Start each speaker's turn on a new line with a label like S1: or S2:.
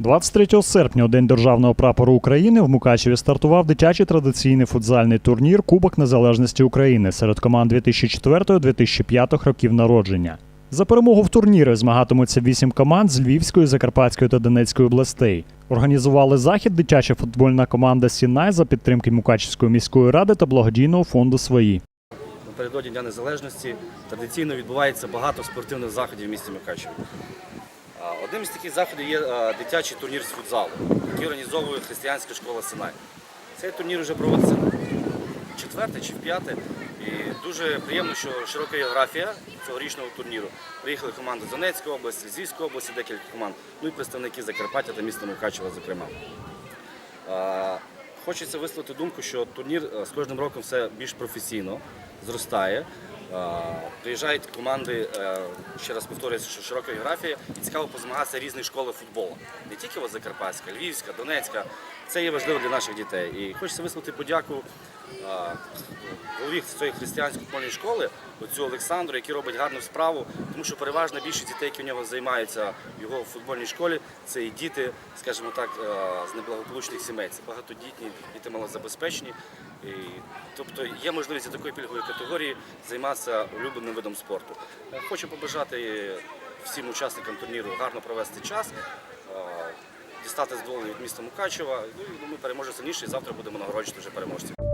S1: 23 серпня, у День державного прапору України, в Мукачеві стартував дитячий традиційний футзальний турнір Кубок Незалежності України серед команд 2004-2005 років народження. За перемогу в турнірі змагатимуться вісім команд з Львівської, Закарпатської та Донецької областей. Організували захід дитяча футбольна команда Сінай за підтримки Мукачівської міської ради та благодійного фонду свої.
S2: Напередодні Дня Незалежності традиційно відбувається багато спортивних заходів в місті Мукачеві. Одним з таких заходів є дитячий турнір з футзалу, який організовує християнська школа Синай. Цей турнір вже проводиться в четверте чи п'яте. І дуже приємно, що широка географія цьогорічного турніру. Приїхали команди Донецької області, Львівської області, декілька команд, ну і представники Закарпаття та міста Мукачева, зокрема. Хочеться висловити думку, що турнір з кожним роком все більш професійно зростає. Приїжджають команди, е, ще раз повторюю, що широка географія, і цікаво позмагатися різні школи футболу. Не тільки от Закарпатська, Львівська, Донецька. Це є важливо для наших дітей. І хочеться висловити подяку голові цієї християнської футбольної школи, оцю Олександру, який робить гарну справу, тому що переважна більшість дітей, які в нього займаються в його футбольній школі, це і діти, скажімо так, е, з неблагополучних сімей. Це багатодітні, діти малозабезпечені. І, тобто є можливість для такої пільгової категорії займатися улюбленим видом спорту. Е, Хочу побажати всім учасникам турніру гарно провести час. е, Дістати здоволення від міста Мукачева. Ну і ми переможемо сильніше. І завтра будемо нагороджувати вже переможців.